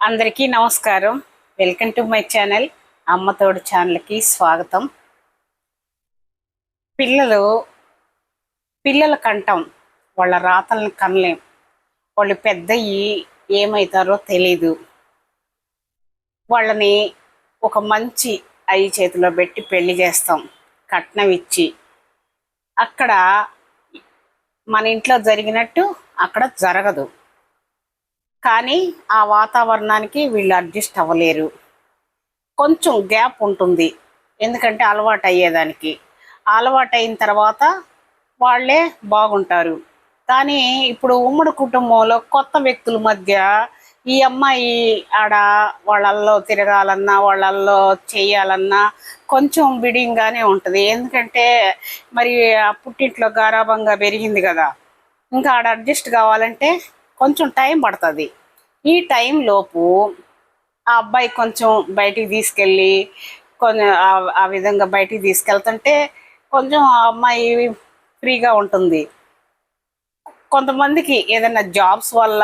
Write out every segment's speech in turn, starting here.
అందరికీ నమస్కారం. Welcome to my channel Ammathodu ఛానల్కి స్వాగతం. పిల్లలు పిల్లల కంటాం వాళ్ళ రాతలను కనలేం. వాళ్ళు పెద్దయి ఏమవుతారో తెలీదు. వాళ్ళని ఒక మంచి అయ్యి చేతిలో పెట్టి పెళ్ళి చేస్తాం కట్నం ఇచ్చి. అక్కడ మన ఇంట్లో జరిగినట్టు అక్కడ జరగదు. కానీ ఆ వాతావరణానికి వీళ్ళు అడ్జస్ట్ అవ్వలేరు. కొంచెం గ్యాప్ ఉంటుంది. ఎందుకంటే అలవాటు అయ్యేదానికి. అలవాటు అయిన తర్వాత వాళ్ళే బాగుంటారు. కానీ ఇప్పుడు ఉమ్మడి కుటుంబంలో కొత్త వ్యక్తుల మధ్య ఈ అమ్మాయి ఆడ వాళ్ళల్లో తిరగాలన్నా వాళ్ళల్లో చేయాలన్నా కొంచెం బిడింగ్గానే ఉంటుంది. ఎందుకంటే మరి ఆ పుట్టింట్లో గారాబంగా పెరిగింది కదా. ఇంకా ఆడ అడ్జస్ట్ కావాలంటే కొంచెం టైం పడుతుంది. ఈ టైంలోపు ఆ అబ్బాయి కొంచెం బయటికి తీసుకెళ్ళి కొంచెం ఆ- ఆ విధంగా బయటికి తీసుకెళ్తుంటే కొంచెం ఆ అమ్మాయి ఫ్రీగా ఉంటుంది. కొంతమందికి ఏదైనా జాబ్స్ వల్ల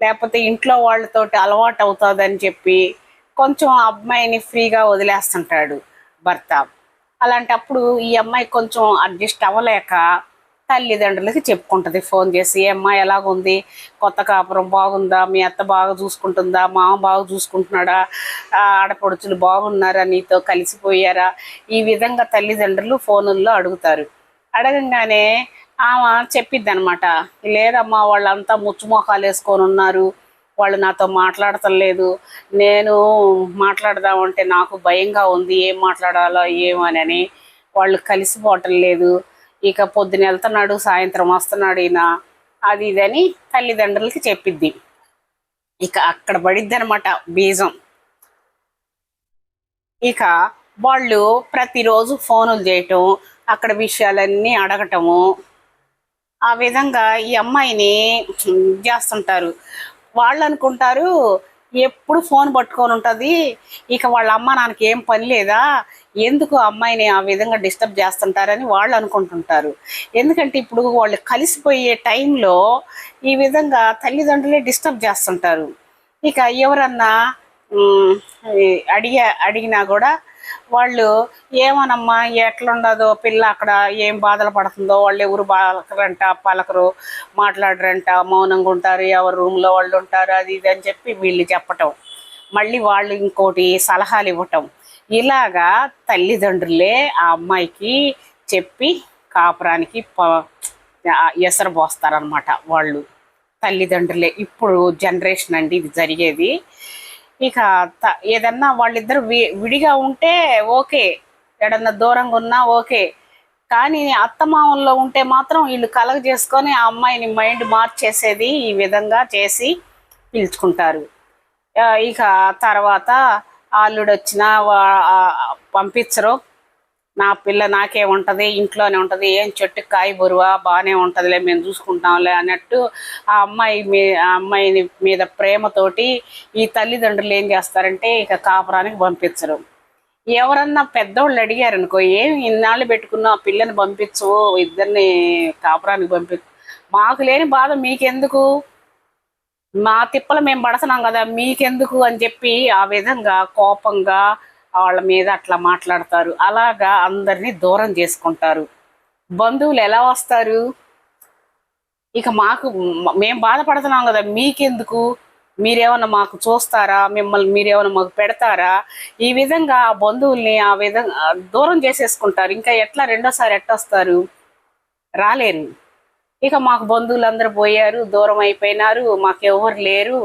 లేకపోతే ఇంట్లో వాళ్ళతోటి అలవాటు అవుతుందని చెప్పి కొంచెం ఆ అమ్మాయిని ఫ్రీగా వదిలేస్తుంటాడు భర్త. అలాంటప్పుడు ఈ అమ్మాయి కొంచెం అడ్జస్ట్ అవ్వలేక తల్లిదండ్రులకి చెప్పుకుంటుంది ఫోన్ చేసి అమ్మ ఎలాగుంది? కొత్త కాపురం బాగుందా? మీ అత్త బాగా చూసుకుంటుందా? మామ బాగా చూసుకుంటున్నాడా? ఆడపడుచులు బాగున్నారా? నీతో కలిసిపోయారా? ఈ విధంగా తల్లిదండ్రులు ఫోనుల్లో అడుగుతారు. అడగంగానే ఆమె చెప్పిద్ది అనమాట లేదమ్మా వాళ్ళంతా ముచ్చుమోహాలు వేసుకొని ఉన్నారు. వాళ్ళు నాతో మాట్లాడతలేదు. నేను మాట్లాడదామంటే నాకు భయంగా ఉంది. ఏం మాట్లాడాలో ఏమోనని వాళ్ళు కలిసిపోవటం లేదు. ఇక పొద్దున వెళ్తున్నాడు సాయంత్రం వస్తున్నాడు ఈయన. అది ఇదని తల్లిదండ్రులకి చెప్పిద్ది. ఇక అక్కడ పడిద్ది అనమాట బీజం. ఇక వాళ్ళు ప్రతిరోజు ఫోనులు చేయటం అక్కడ విషయాలన్నీ అడగటము. ఆ విధంగా ఈ అమ్మాయిని చేస్తుంటారు. వాళ్ళు అనుకుంటారు ఎప్పుడు ఫోన్ పట్టుకొని ఉంటుంది ఇక వాళ్ళ అమ్మ నాన్నకి ఏం పని లేదా ఎందుకు అమ్మాయిని ఆ విధంగా డిస్టర్బ్ చేస్తుంటారని వాళ్ళు అనుకుంటుంటారు. ఎందుకంటే ఇప్పుడు వాళ్ళు కలిసిపోయే టైంలో ఈ విధంగా తల్లిదండ్రులే డిస్టర్బ్ చేస్తుంటారు. ఇక ఎవరన్నా అడిగా అడిగినా కూడా వాళ్ళు ఏమనమ్మా ఎట్లుండదో పిల్ల అక్కడ ఏం బాధలు పడుతుందో వాళ్ళు ఎవరు పలకరంట పలకరు మాట్లాడరంట మౌనంగా ఉంటారు ఎవరు రూమ్లో వాళ్ళు ఉంటారు అది ఇది అని చెప్పి వీళ్ళు చెప్పటం. మళ్ళీ వాళ్ళు ఇంకోటి సలహాలు ఇవ్వటం. ఇలాగా తల్లిదండ్రులే ఆ అమ్మాయికి చెప్పి కాపురానికి ప- ఎసరు పోస్తారనమాట వాళ్ళు. తల్లిదండ్రులే. ఇప్పుడు జనరేషన్ అండి ఇది జరిగేది. ఇక త- ఏదన్నా వాళ్ళిద్దరు విడిగా ఉంటే ఓకే. ఎడన్నా దూరంగా ఉన్నా ఓకే. కానీ అత్తమామల్లో ఉంటే మాత్రం వీళ్ళు కలగ చేసుకొని ఆ అమ్మాయిని మైండ్ మార్చేసేది ఈ విధంగా చేసి పిలుచుకుంటారు. ఇక తర్వాత అల్లుడు వచ్చినా వా- పంపించరు నా పిల్ల నాకే ఉంటుంది ఇంట్లోనే ఉంటుంది ఏం చెట్టు కాయ బరువా బాగానే ఉంటుందిలే మేము చూసుకుంటాంలే అన్నట్టు ఆ అమ్మాయి మీ ఆ అమ్మాయిని మీద ప్రేమతోటి ఈ తల్లిదండ్రులు ఏం చేస్తారంటే ఇక కాపురానికి పంపించరు ఎవరన్నా పెద్దోళ్ళు అడిగారు అనుకో ఏం ఇన్నాళ్ళు పెట్టుకున్నా ఆ పిల్లని పంపించు ఇద్దరిని కాపురానికి పంపి మాకు లేని బాధ మీకెందుకు? మా తిప్పలు మేము పడుతున్నాం కదా మీకెందుకు అని చెప్పి ఆ విధంగా కోపంగా వాళ్ళ మీద అట్లా మాట్లాడతారు. అలాగా అందరినీ దూరం చేసుకుంటారు. బంధువులు ఎలా వస్తారు? ఇక మాకు మేము బాధపడుతున్నాం కదా మీకెందుకు? మీరేమన్నా మాకు చూస్తారా? మిమ్మల్ని మీరేమన్నా మాకు పెడతారా? ఈ విధంగా ఆ బంధువుల్ని ఆ విధంగా దూరం చేసేసుకుంటారు. ఇంకా ఎట్లా రెండోసారి ఎట్టొస్తారు? రాలేరు. ఇక మాకు బంధువులందరూ పోయారు దూరం అయిపోయినారు మాకెవరు లేరు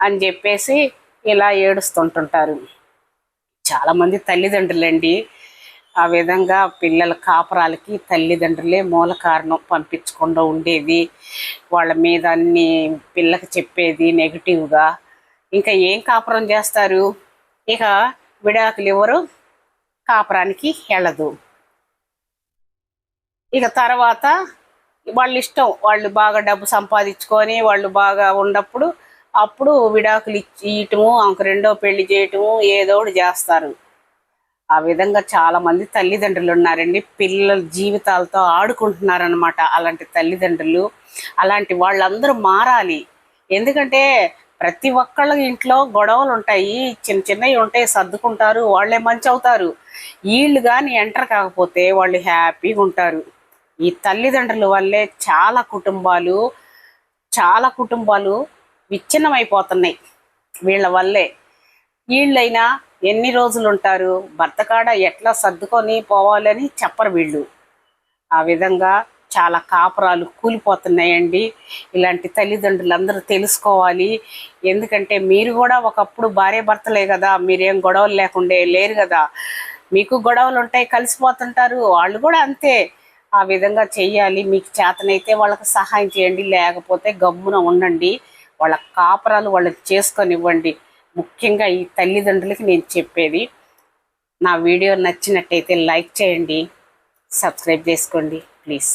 అని చెప్పేసి ఇలా ఏడుస్తుంటుంటారు. చాలామంది తల్లిదండ్రులండి. ఆ విధంగా పిల్లల కాపురాలకి తల్లిదండ్రులే మూల కారణం పంపించకుండా ఉండేది. వాళ్ళ మీద అన్ని పిల్లకి చెప్పేది నెగిటివ్గా. ఇంకా ఏం కాపురం చేస్తారు? ఇక విడాకులు ఎవరు? కాపురానికి వెళ్ళదు. ఇక తర్వాత వాళ్ళ ఇష్టం వాళ్ళు బాగా డబ్బు సంపాదించుకొని వాళ్ళు బాగా ఉన్నప్పుడు అప్పుడు విడాకులు ఇచ్చి ఇయటము ఆమెకు రెండో పెళ్ళి చేయటము ఏదో ఒకటి చేస్తారు. ఆ విధంగా చాలా మంది తల్లిదండ్రులు ఉన్నారండి. పిల్లల జీవితాలతో ఆడుకుంటున్నారనమాట అలాంటి తల్లిదండ్రులు. అలాంటి వాళ్ళందరూ మారాలి. ఎందుకంటే ప్రతి ఒక్కళ్ళ ఇంట్లో గొడవలు ఉంటాయి. చిన్న చిన్నవి ఉంటాయి సర్దుకుంటారు వాళ్ళే మంచి అవుతారు వీళ్ళు కానీ ఎంటర్ కాకపోతే వాళ్ళు హ్యాపీగా ఉంటారు. ఈ తల్లిదండ్రుల వల్లే చాలా కుటుంబాలు చాలా కుటుంబాలు విచ్ఛిన్నమైపోతున్నాయి వీళ్ళ వల్లే. వీళ్ళైనా ఎన్ని రోజులు ఉంటారు భర్త కాడ ఎట్లా సర్దుకొని పోవాలని చెప్పరు వీళ్ళు. ఆ విధంగా చాలా కాపురాలు కూలిపోతున్నాయండి. ఇలాంటి తల్లిదండ్రులు అందరూ తెలుసుకోవాలి. ఎందుకంటే మీరు కూడా ఒకప్పుడు భార్య భర్తలే కదా మీరేం గొడవలు లేకుండే లేరు కదా. మీకు గొడవలు ఉంటాయి కలిసిపోతుంటారు వాళ్ళు కూడా అంతే. ఆ విధంగా చెయ్యాలి. మీకు చేతనైతే వాళ్ళకి సహాయం చేయండి. లేకపోతే గమ్మున ఉండండి. వాళ్ళ కాపురాలు వాళ్ళకి చేసుకొని ఇవ్వండి ముఖ్యంగా ఈ తల్లిదండ్రులకి నేను చెప్పేది నా వీడియో నచ్చినట్టయితే లైక్ చేయండి సబ్స్క్రైబ్ చేసుకోండి ప్లీజ్.